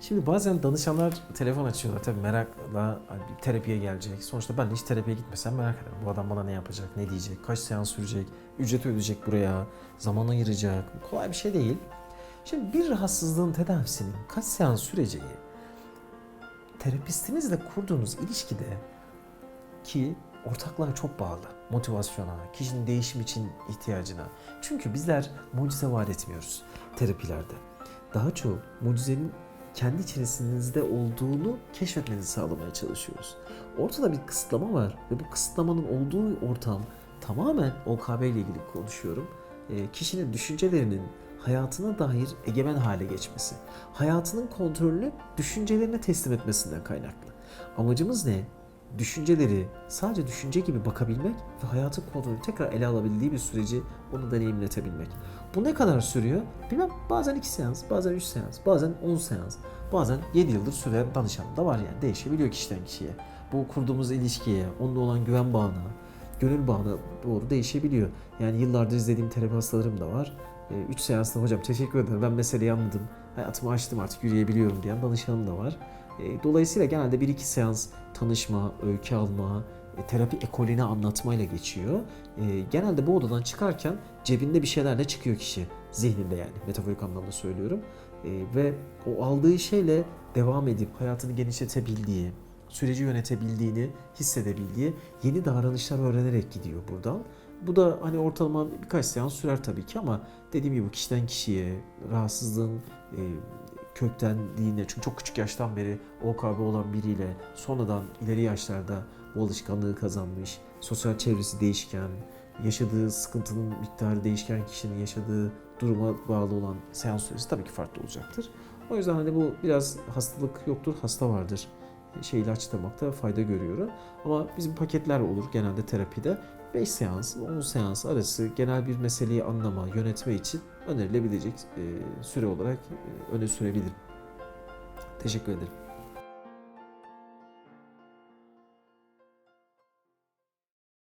Şimdi bazen danışanlar telefon açıyorlar tabii merakla hani terapiye gelecek. Sonuçta ben de hiç terapiye gitmesem merak ederim. Bu adam bana ne yapacak, ne diyecek, kaç seans sürecek, ücret ödeyecek buraya, zaman ayıracak. Kolay bir şey değil. Şimdi bir rahatsızlığın tedavisinin kaç seans süreceği terapistinizle kurduğunuz ilişkide ki ortaklığa çok bağlı. Motivasyona, kişinin değişim için ihtiyacına. Çünkü bizler mucize vaat etmiyoruz terapilerde. Daha çok mucizenin kendi içerisinizde olduğunu keşfetmenizi sağlamaya çalışıyoruz. Ortada bir kısıtlama var ve bu kısıtlamanın olduğu ortam tamamen OKB ile ilgili konuşuyorum. E, kişinin düşüncelerinin hayatına dair egemen hale geçmesi, hayatının kontrolünü düşüncelerine teslim etmesinden kaynaklı. Amacımız ne? Düşünceleri sadece düşünce gibi bakabilmek ve hayatın kontrolünü tekrar ele alabildiği bir süreci onu deneyimletebilmek. Bu ne kadar sürüyor? Bilmem bazen 2 seans, bazen 3 seans, bazen 10 seans, bazen 7 yıldır süren danışan da var yani değişebiliyor kişiden kişiye. Bu kurduğumuz ilişkiye, onunla olan güven bağına, gönül bağına doğru değişebiliyor. Yani yıllardır izlediğim terapi hastalarım da var. 3 seansla hocam teşekkür ederim ben meseleyi anladım. Hayatımı açtım artık yürüyebiliyorum diyen danışanım da var. E, Dolayısıyla genelde 1-2 seans tanışma, öykü alma, e, terapi ekolünü anlatmayla geçiyor. E, Genelde bu odadan çıkarken cebinde bir şeylerle çıkıyor kişi. Zihninde yani metaforik anlamda söylüyorum. Ve o aldığı şeyle devam edip hayatını genişletebildiği, süreci yönetebildiğini hissedebildiği yeni davranışlar öğrenerek gidiyor buradan. Bu da hani ortalama birkaç seans sürer tabii ki ama dediğim gibi kişiden kişiye rahatsızlığın e, köktenliğine çünkü çok küçük yaştan beri OKB olan biriyle sonradan ileri yaşlarda bu alışkanlığı kazanmış, sosyal çevresi değişken, yaşadığı sıkıntının miktarı değişken kişinin yaşadığı duruma bağlı olan seans süresi tabii ki farklı olacaktır. O yüzden hani bu biraz hastalık yoktur, hasta vardır şey ilaçlamakta fayda görüyorum. Ama bizim paketler olur genelde terapide. 5 seans, 10 seans arası genel bir meseleyi anlama, yönetme için önerilebilecek e, süre olarak e, öne sürebilirim. Teşekkür ederim.